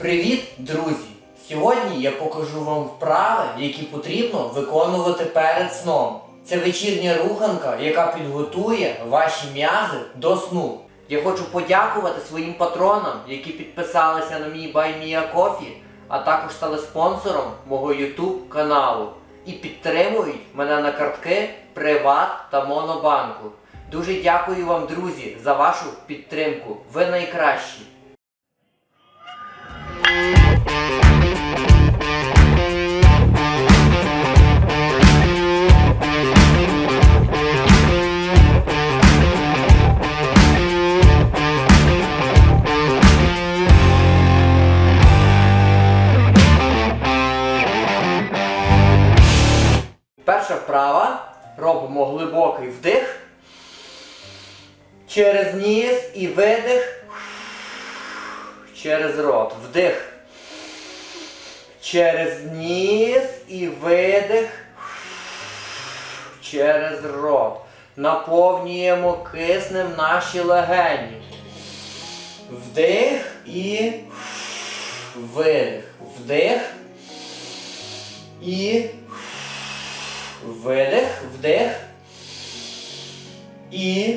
Привіт, друзі! Сьогодні я покажу вам вправи, які потрібно виконувати перед сном. Це вечірня руханка, яка підготує ваші м'язи до сну. Я хочу подякувати своїм патронам, які підписалися на мій BuyMeACoffee, а також стали спонсором мого YouTube каналу і підтримують мене на картки Приват та Монобанку. Дуже дякую вам, друзі, за вашу підтримку. Ви найкращі. Через ніс і видих. Через рот. Вдих. Через ніс і видих. Через рот. Наповнюємо киснем наші легені. Вдих і видих. Вдих. І видих, вдих. І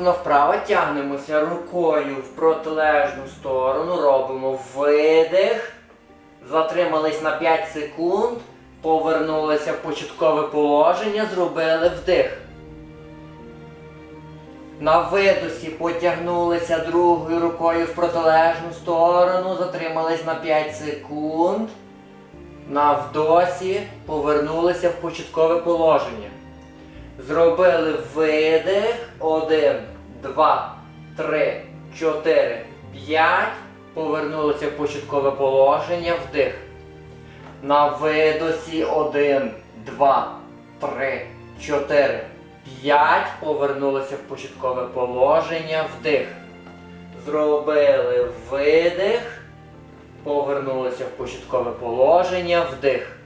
Наступна вправа тягнемося рукою в протилежну сторону. Робимо видих. Затримались на 5 секунд. Повернулися в початкове положення. Зробили вдих. На видосі потягнулися другою рукою в протилежну сторону, затримались на 5 секунд. На вдосі повернулися в початкове положення. Зробили видих. 1, 2, 3, 4, 5. Повернулися в початкове положення. Вдих. На видосі 1, 2, 3, 4, 5. Повернулися в початкове положення. Вдих. Зробили видих. Повернулися в початкове положення. Вдих.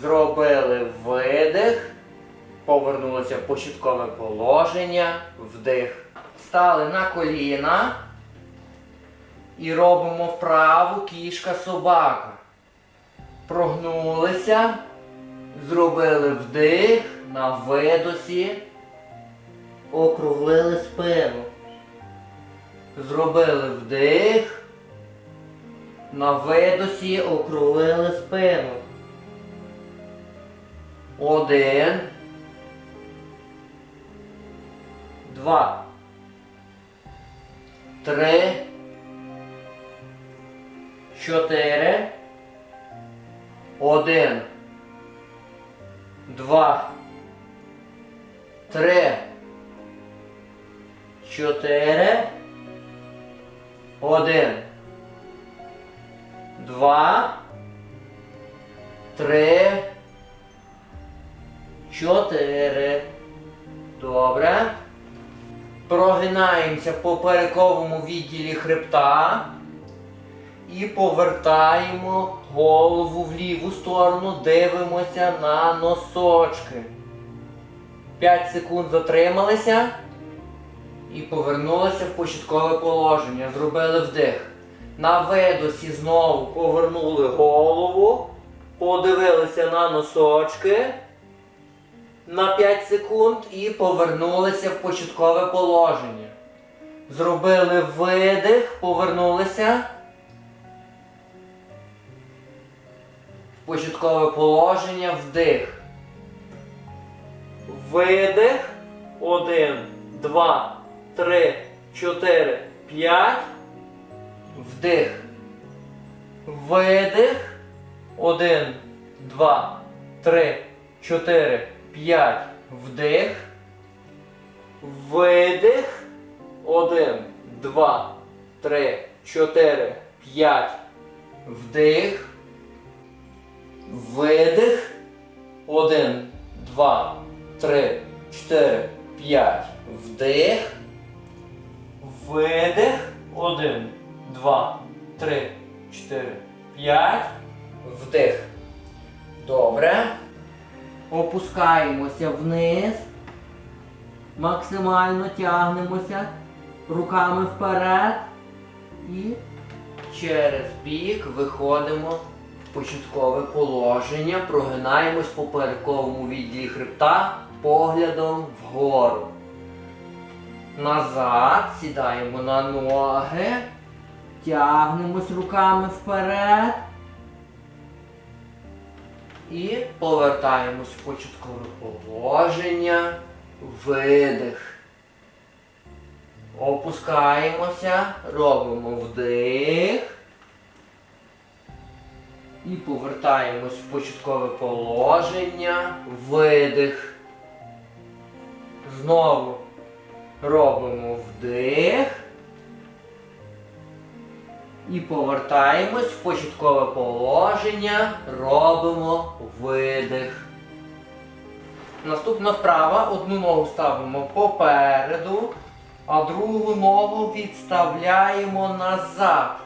Зробили видих. Повернулися в початкове положення. Вдих. Стали на коліна. І робимо вправу кішка собака. Прогнулися. Зробили вдих на видосі. Округлили спину. Зробили вдих. На видосі округлили спину. Один. Два. Три. Чотири. Один. Два. Три. Чотири. Один. Два. Три. Чотири. Добре. Прогинаємося по поперековому відділі хребта. І повертаємо голову в ліву сторону, дивимося на носочки. 5 секунд затрималися і повернулися в початкове положення. Зробили вдих. На видосі знову повернули голову, подивилися на носочки на 5 секунд і повернулися в початкове положення. Зробили видих, повернулися. В початкове положення вдих. Видих. Один, два, три, чотири, п'ять. Вдих. Видих. Один, два, три, чотири, п'ять. Вдих. Видих. Один, два, три, чотири, п'ять. Вдих. Видих. Один, два, три, чотири, п'ять. Вдих. Видих. Один, два, три, чотири, п'ять. Вдих. Добре. Опускаємося вниз. Максимально тягнемося. руками вперед і через бік виходимо в початкове положення, прогинаємось по поперековому відділі хребта поглядом вгору. Назад сідаємо на ноги, тягнемось руками вперед. І повертаємось в початкове положення. Видих. Опускаємося, робимо вдих. І повертаємось в початкове положення. Видих. Знову робимо вдих. І повертаємось в початкове положення, робимо видих. Наступна вправа. Одну ногу ставимо попереду, а другу ногу відставляємо назад.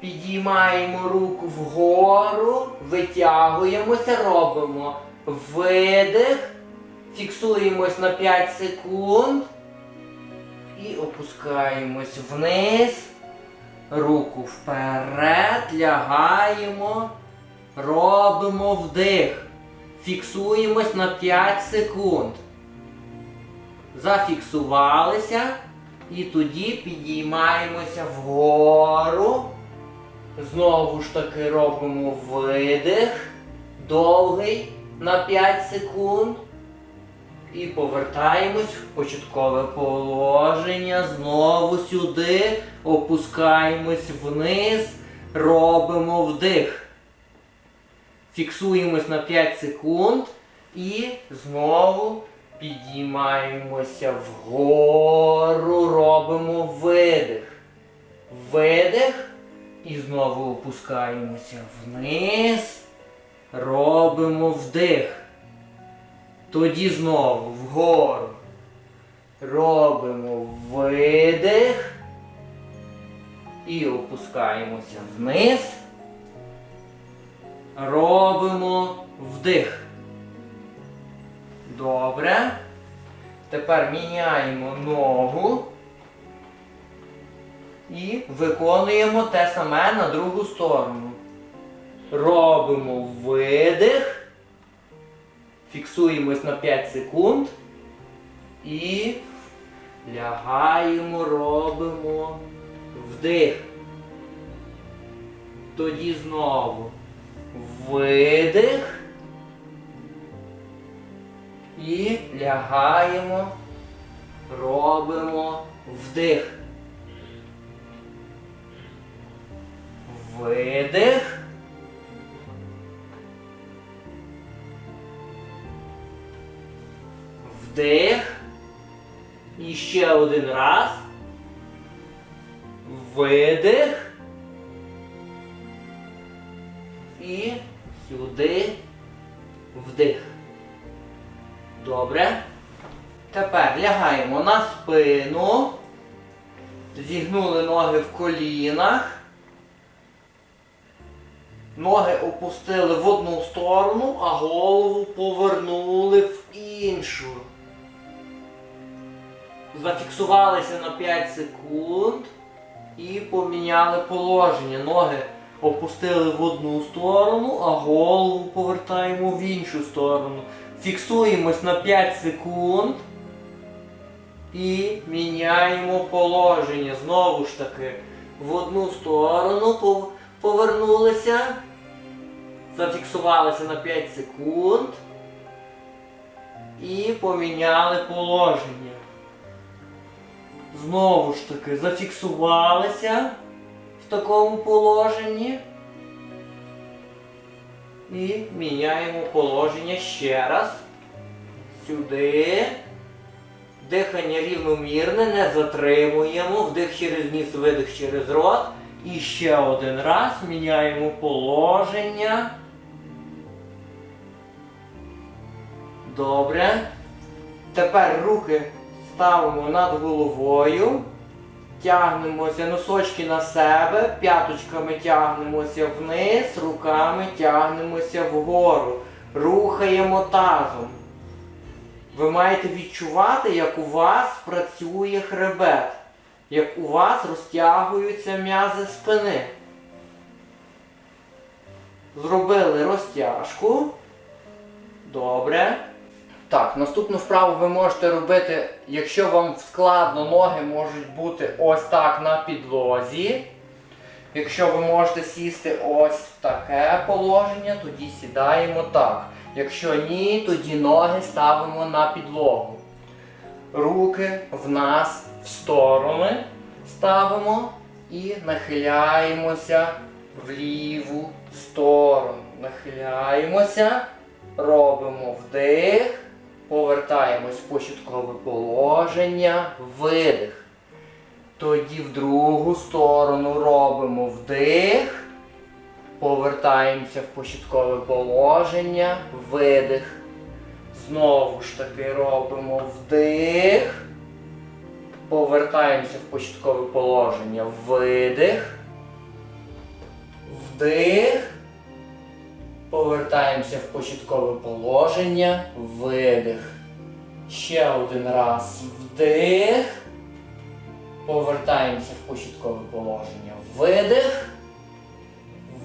Підіймаємо руку вгору, витягуємося, робимо видих, фіксуємось на 5 секунд і опускаємось вниз. Руку вперед, лягаємо, робимо вдих. Фіксуємось на 5 секунд. Зафіксувалися. І тоді підіймаємося вгору. Знову ж таки робимо видих. Довгий на 5 секунд. І повертаємось в початкове положення. Знову сюди. Опускаємось вниз. Робимо вдих. Фіксуємось на 5 секунд. І знову підіймаємося вгору. Робимо видих. Видих. І знову опускаємося вниз. Робимо вдих. Тоді знову вгору. Робимо видих. І опускаємося вниз. Робимо вдих. Добре. Тепер міняємо ногу. І виконуємо те саме на другу сторону. Робимо видих. Фіксуємось на 5 секунд. І лягаємо, робимо вдих. Тоді знову видих. І лягаємо, робимо вдих. Видих. Вдих. І ще один раз. Видих. І сюди вдих. Добре. Тепер лягаємо на спину. Зігнули ноги в колінах. Ноги опустили в одну сторону, а голову повернули в іншу. Зафіксувалися на 5 секунд і поміняли положення. Ноги опустили в одну сторону, а голову повертаємо в іншу сторону. Фіксуємось на 5 секунд і міняємо положення. Знову ж таки, в одну сторону повернулися, зафіксувалися на 5 секунд і поміняли положення. Знову ж таки, зафіксувалися в такому положенні. І міняємо положення ще раз. Сюди. Дихання рівномірне, не затримуємо. Вдих через ніс, видих через рот. І ще один раз міняємо положення. Добре. Тепер руки ставимо над головою. Тягнемося носочки на себе, п'яточками тягнемося вниз, руками тягнемося вгору. Рухаємо тазом. Ви маєте відчувати, як у вас працює хребет, як у вас розтягуються м'язи спини. Зробили розтяжку. Добре. Так, наступну вправу ви можете робити, якщо вам складно, ноги можуть бути ось так на підлозі. Якщо ви можете сісти ось в таке положення, тоді сідаємо так. Якщо ні, тоді ноги ставимо на підлогу. Руки в нас в сторони ставимо і нахиляємося в ліву сторону. Нахиляємося, робимо вдих, повертаємось в початкове положення, видих. Тоді в другу сторону робимо вдих, повертаємося в початкове положення, видих. Знову ж таки робимо вдих, повертаємося в початкове положення, видих, вдих, повертаємося в початкове положення, видих. Ще один раз вдих. Повертаємося в початкове положення. Видих,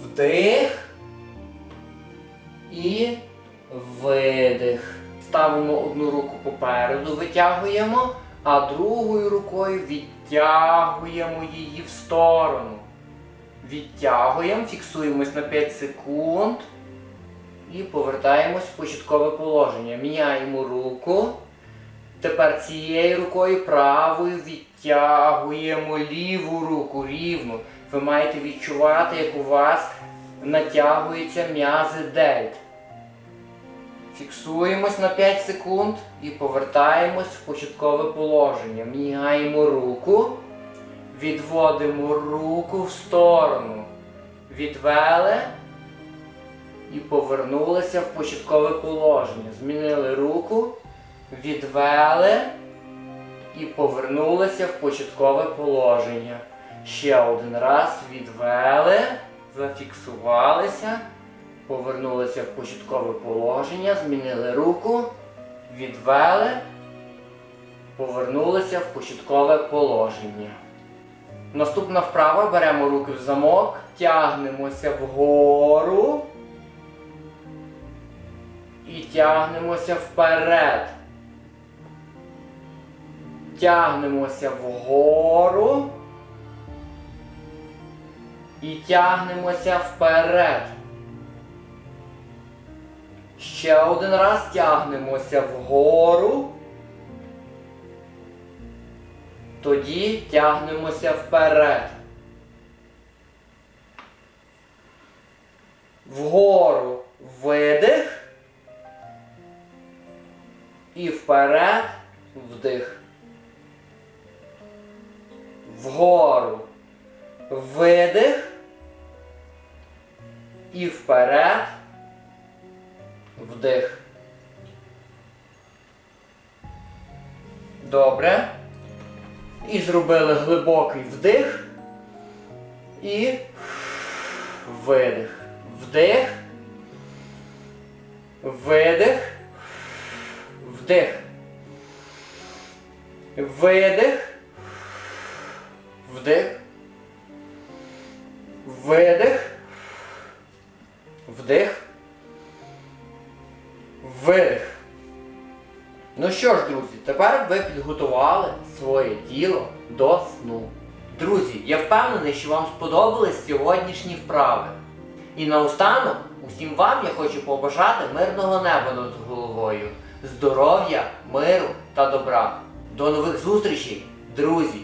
вдих і видих. Ставимо одну руку попереду, витягуємо, а другою рукою відтягуємо її в сторону. Відтягуємо, фіксуємось на 5 секунд і повертаємось в початкове положення. Міняємо руку. Тепер цією рукою правою відтягуємо ліву руку рівно. Ви маєте відчувати, як у вас натягуються м'язи дельт. Фіксуємось на 5 секунд і повертаємось в початкове положення. Міняємо руку, відводимо руку в сторону. Відвели і повернулися в початкове положення. Змінили руку відвели і повернулися в початкове положення. Ще один раз відвели, зафіксувалися, повернулися в початкове положення, змінили руку, відвели, повернулися в початкове положення. Наступна вправа беремо руки в замок, тягнемося вгору і тягнемося вперед. Тягнемося вгору і тягнемося вперед. Ще один раз тягнемося вгору. Тоді тягнемося вперед. Вгору видих. І вперед вдих. Вгору видих. І вперед вдих. Добре. І зробили глибокий вдих. І видих. Вдих. Видих. Вдих. Видих. Вдих. Видих. Вдих. Видих. Ну що ж, друзі, тепер ви підготували своє тіло до сну. Друзі, я впевнений, що вам сподобались сьогоднішні вправи. І наостанок усім вам я хочу побажати мирного неба над головою, здоров'я, миру та добра. До нових зустрічей, друзі!